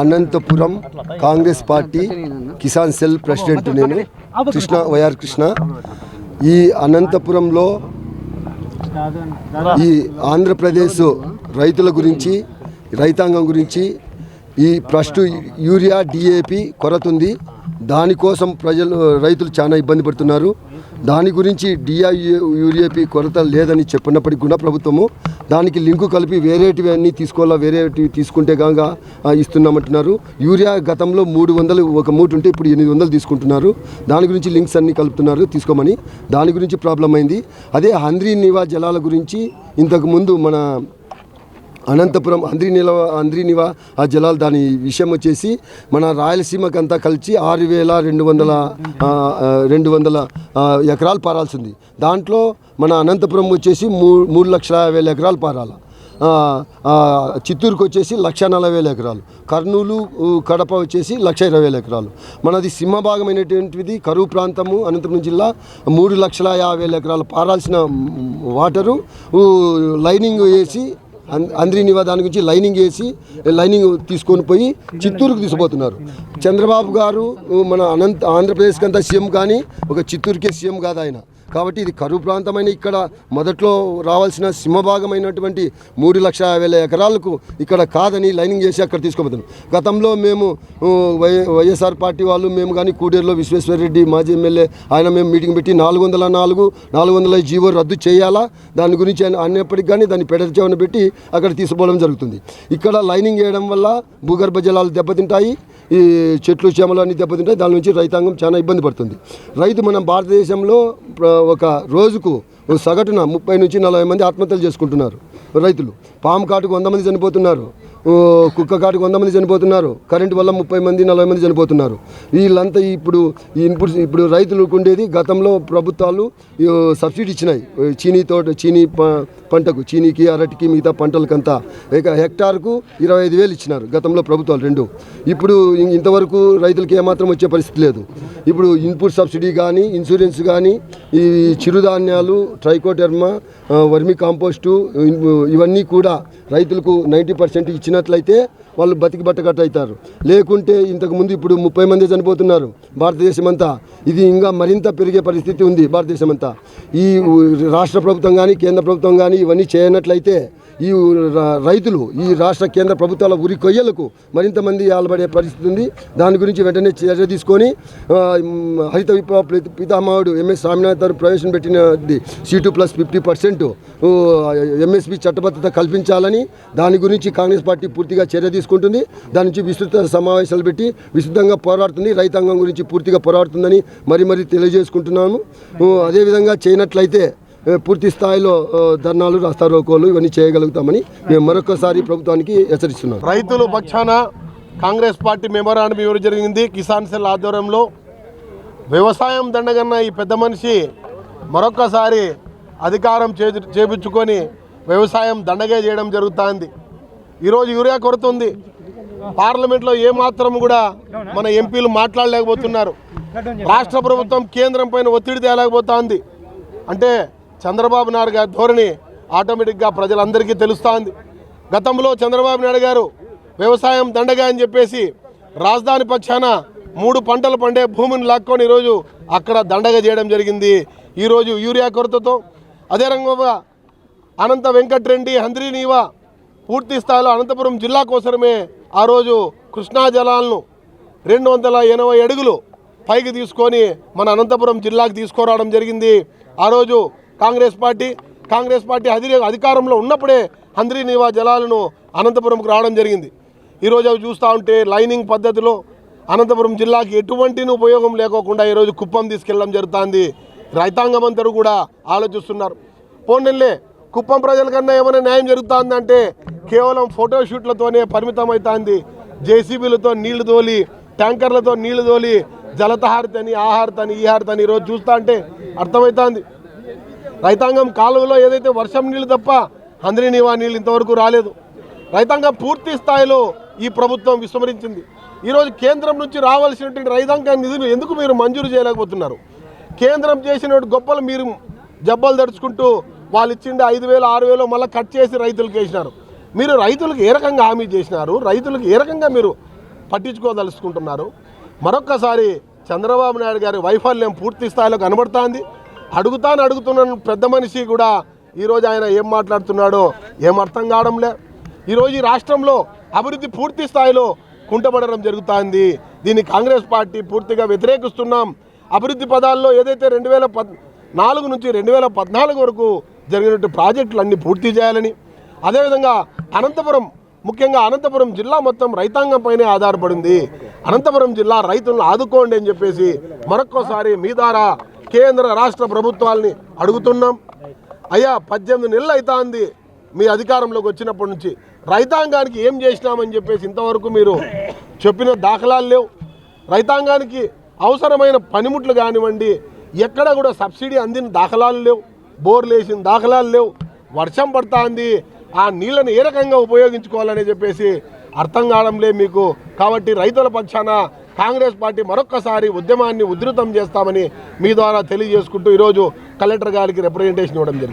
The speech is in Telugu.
Anantapuram Congress party Kisan cell president నేను కృష్ణ వైఆర్ కృష్ణ. ఈ అనంతపురంలో ఈ ఆంధ్రప్రదేశ్ రైతుల గురించి రైతాంగం గురించి ఈ ఫస్ట్ యూరియా డిఏపి కొరత ఉంది. దానికోసం ప్రజలు రైతులు చాలా ఇబ్బంది పడుతున్నారు. దాని గురించి డిఐ యూరియాపి కొరత లేదని చెప్పినప్పటికీ కూడా ప్రభుత్వము దానికి లింకు కలిపి వేరేటివి అన్నీ తీసుకోవాలా వేరేటివి తీసుకుంటే కాగా ఇస్తున్నామంటున్నారు. యూరియా గతంలో మూడు వందలు ఒక మూట ఉంటే ఇప్పుడు ఎనిమిది వందలు తీసుకుంటున్నారు. దాని గురించి లింక్స్ అన్నీ కలుపుతున్నారు తీసుకోమని. దాని గురించి ప్రాబ్లం అయింది. అదే హంద్రీ నివా జలాల గురించి ఇంతకుముందు మన అనంతపురం అంద్రినిల అంద్రినివా ఆ జలాలు దాని విషయం వచ్చేసి మన రాయలసీమకంతా కలిసి ఆరు వేల రెండు వందల రెండు వందల ఎకరాలు పారాల్సింది. దాంట్లో మన అనంతపురం వచ్చేసి మూ మూడు లక్షల యాభై వేల ఎకరాలు పారాల. చిత్తూరుకు వచ్చేసి లక్ష నలభై వేల ఎకరాలు. కర్నూలు కడప వచ్చేసి లక్ష ఇరవై వేల ఎకరాలు. మనది సింహభాగమైనటువంటిది కరువు ప్రాంతము అనంతపురం జిల్లా మూడు లక్షల యాభై వేల ఎకరాలు పారాల్సిన వాటరు లైనింగ్ వేసి అం- అంద్రినివా దాని గురించి లైనింగ్ వేసి లైనింగ్ తీసుకొని పోయి చిత్తూరుకు తీసుకుపోతున్నారు. చంద్రబాబు గారు మన అనంత ఆంధ్రప్రదేశ్కి అంతా సీఎం కానీ ఒక చిత్తూరుకే సీఎం కాదు ఆయన. కాబట్టి ఇది కరువు ప్రాంతమైన ఇక్కడ మొదట్లో రావాల్సిన సింహభాగమైనటువంటి మూడు లక్షల యాభై వేల ఎకరాలకు ఇక్కడ కాదని లైనింగ్ చేసి అక్కడ తీసుకోబోతున్నాం గతంలో మేము వై వైఎస్ఆర్ పార్టీ వాళ్ళు మేము కానీ కూడేరులో విశ్వేశ్వరరెడ్డి మాజీ ఎమ్మెల్యే ఆయన మేము మీటింగ్ పెట్టి నాలుగు వందల నాలుగు నాలుగు వందల జీవో రద్దు చేయాలా? దాని గురించి ఆయన అన్నప్పటికీ కానీ దాన్ని పెడచేవన పెట్టి అక్కడ తీసుకుపోవడం జరుగుతుంది. ఇక్కడ లైనింగ్ వేయడం వల్ల భూగర్భ జలాలు దెబ్బతింటాయి. ఈ చెట్లు చేమలు అన్ని దెబ్బతింటాయి దాని నుంచి రైతాంగం చాలా ఇబ్బంది పడుతుంది. రైతు మన భారతదేశంలో ఒక రోజుకు సగటున ముప్పై నుంచి నలభై మంది ఆత్మహత్యలు చేసుకుంటున్నారు రైతులు. పాము కాటుకు వంద మంది చనిపోతున్నారు. కుక్క కాటుకు వంద మంది చనిపోతున్నారు. కరెంటు వల్ల ముప్పై మంది నలభై మంది చనిపోతున్నారు. వీళ్ళంతా ఇప్పుడు ఈ ఇన్పుట్స్ ఇప్పుడు రైతులకు ఉండేది గతంలో ప్రభుత్వాలు సబ్సిడీ ఇచ్చినాయి. చీనీ తోట చీనీ ప- పంటకు చీనీకి అరటికి మిగతా పంటలకంతా. ఇక హెక్టార్కు ఇరవై ఐదు వేలు ఇచ్చినారు గతంలో ప్రభుత్వాలు రెండు. ఇప్పుడు ఇంతవరకు రైతులకి ఏమాత్రం వచ్చే పరిస్థితి లేదు. ఇప్పుడు ఇన్పుట్ సబ్సిడీ కానీ ఇన్సూరెన్స్ కానీ ఈ చిరుధాన్యాలు ట్రైకోటెర్మా వర్మి కాంపోస్టు ఇవన్నీ కూడా రైతులకు నైంటీ పర్సెంట్ ఇచ్చినట్లయితే వాళ్ళు బతికి బట్టగట్టు అవుతారు లేకుంటే ఇంతకుముందు ఇప్పుడు ముప్పై మంది చనిపోతున్నారు భారతదేశం అంతా ఇది ఇంకా మరింత పెరిగే పరిస్థితి ఉంది భారతదేశం అంతా ఈ రాష్ట్ర ప్రభుత్వం కానీ కేంద్ర ప్రభుత్వం కానీ ఇవన్నీ చేయనట్లయితే ఈ రైతులు ఈ రాష్ట్ర కేంద్ర ప్రభుత్వాల ఉరి కొయ్యలకు మరింత మంది ఆలబడే పరిస్థితి ఉంది. దాని గురించి వెంటనే చర్య తీసుకొని హరిత విప్లవ పితామహుడు ఎంఎస్ స్వామినాథ్ గారు ప్రవేశపెట్టినది C two plus fifty percent MSP చట్టబద్ధత కల్పించాలని దాని గురించి కాంగ్రెస్ పార్టీ పూర్తిగా చర్య తీసుకుంటుంది. దాని నుంచి విస్తృత సమావేశాలు పెట్టి విస్తృతంగా పోరాడుతుంది. రైతాంగం గురించి పూర్తిగా పోరాడుతుందని మరి మరీ తెలియజేసుకుంటున్నాము అదేవిధంగా చేయనట్లయితే పూర్తి స్థాయిలో ధర్నాలు రాస్తారోకోలు ఇవన్నీ చేయగలుగుతామని మేము మరొకసారి ప్రభుత్వానికి హెచ్చరిస్తున్నాం. రైతుల పక్షాన కాంగ్రెస్ పార్టీ మెమోరాండం ఇవ్వడం జరిగింది. కిసాన్ సెల్ ఆధ్వర్యంలో వ్యవసాయం దండగన్న ఈ పెద్ద మనిషి మరొక్కసారి అధికారం చే చేపించుకొని వ్యవసాయం దండగే చేయడం జరుగుతుంది. ఈరోజు యూరియా కొరత ఉంది. పార్లమెంట్లో ఏమాత్రం కూడా మన ఎంపీలు మాట్లాడలేకపోతున్నారు. రాష్ట్ర ప్రభుత్వం కేంద్రం పైన ఒత్తిడి తేలేకపోతుంది అంటే చంద్రబాబు నాయుడు గారి ధోరణి ఆటోమేటిక్గా ప్రజలందరికీ తెలుస్తోంది గతంలో చంద్రబాబు నాయుడు గారు వ్యవసాయం దండగా అని చెప్పేసి రాజధాని పక్షాన మూడు పంటలు పండే భూమిని లాక్కొని ఈరోజు అక్కడ దండగా చేయడం జరిగింది. ఈరోజు యూరియా కొరతతో. అదే రంగంగా అనంత వెంకట్రెడ్డి హంద్రీనీవా పూర్తి స్థాయిలో అనంతపురం జిల్లా కోసమే ఆ రోజు కృష్ణా జలాలను రెండు వందల ఎనభై అడుగులు పైకి తీసుకొని మన అనంతపురం జిల్లాకు తీసుకురావడం జరిగింది. ఆ రోజు కాంగ్రెస్ పార్టీ కాంగ్రెస్ పార్టీ అధి అధికారంలో ఉన్నప్పుడే హంద్రీనీవా జలాలను అనంతపురంకు రావడం జరిగింది. ఈరోజు అవి చూస్తూ ఉంటే లైనింగ్ పద్ధతిలో అనంతపురం జిల్లాకి ఎటువంటి ఉపయోగం లేకోకుండా ఈరోజు కుప్పం తీసుకెళ్ళడం జరుగుతుంది. రైతాంగం అందరూ కూడా ఆలోచిస్తున్నారు. పోన్లే కుప్పం ప్రజల కన్నా ఏమైనా న్యాయం జరుగుతుందంటే కేవలం ఫోటోషూట్లతోనే పరిమితం అవుతుంది జేసీబీలతో నీళ్ళు తోలి ట్యాంకర్లతో నీళ్ళు తోలి జలతహారతని ఆహారతని ఈహారతని ఈరోజు చూస్తా అంటే అర్థమవుతుంది రైతాంగం కాలువలో ఏదైతే వర్షం నీళ్ళు తప్ప అందరి నీళ్ళు ఇంతవరకు రాలేదు. రైతాంగం పూర్తి స్థాయిలో ఈ ప్రభుత్వం విస్మరించింది. ఈరోజు కేంద్రం నుంచి రావాల్సినటువంటి రైతాంగ నిధులు ఎందుకు మీరు మంజూరు చేయలేకపోతున్నారు? కేంద్రం చేసిన గొప్పలు మీరు జబ్బలు దడుచుకుంటూ వాళ్ళు ఇచ్చిండే ఐదు వేలు ఆరు వేలు మళ్ళీ కట్ చేసి రైతులకు వేసినారు. మీరు రైతులకు ఏ రకంగా హామీ చేసినారు? రైతులకు ఏ రకంగా మీరు పట్టించుకోదలుచుకుంటున్నారు? మరొక్కసారి చంద్రబాబు నాయుడు గారి వైఫల్యం పూర్తి స్థాయిలో కనబడుతోంది. అడుగుతాను అడుగుతున్న పెద్ద మనిషి కూడా ఈరోజు ఆయన ఏం మాట్లాడుతున్నాడో ఏం అర్థం కావడంలే ఈరోజు ఈ రాష్ట్రంలో అభివృద్ధి పూర్తి స్థాయిలో కుంటపడడం జరుగుతోంది. దీన్ని కాంగ్రెస్ పార్టీ పూర్తిగా వ్యతిరేకిస్తున్నాం. అభివృద్ధి పదాల్లో ఏదైతే రెండు వేల పద్ నాలుగు నుంచి రెండు వేల పద్నాలుగు వరకు జరిగినట్టు ప్రాజెక్టులు అన్ని పూర్తి చేయాలని అదేవిధంగా అనంతపురం ముఖ్యంగా అనంతపురం జిల్లా మొత్తం రైతాంగంపైనే ఆధారపడింది. అనంతపురం జిల్లా రైతులను ఆదుకోండి అని చెప్పేసి మరొక్కసారి మీ ద్వారా కేంద్ర రాష్ట్ర ప్రభుత్వాలని అడుగుతున్నాం. అయ్యా పద్దెనిమిది నెలలు అవుతుంది మీ అధికారంలోకి వచ్చినప్పటి నుంచి. రైతాంగానికి ఏం చేసినామని చెప్పేసి ఇంతవరకు మీరు చెప్పిన దాఖలాలు లేవు. రైతాంగానికి అవసరమైన పనిముట్లు కానివ్వండి ఎక్కడ కూడా సబ్సిడీ అందిన దాఖలాలు లేవు. బోర్లు వేసిన దాఖలాలు లేవు. వర్షం పడుతుంది. ఆ నీళ్ళని ఏ రకంగా ఉపయోగించుకోవాలని చెప్పేసి అర్థం కావడంలే మీకు. కాబట్టి రైతుల పక్షాన కాంగ్రెస్ పార్టీ మరొక్కసారి ఉద్యమాన్ని ఉధృతం చేస్తామని మీ ద్వారా తెలియజేసుకుంటూ ఈరోజు కలెక్టర్ గారికి రిప్రజెంటేషన్ ఇవ్వడం జరిగింది.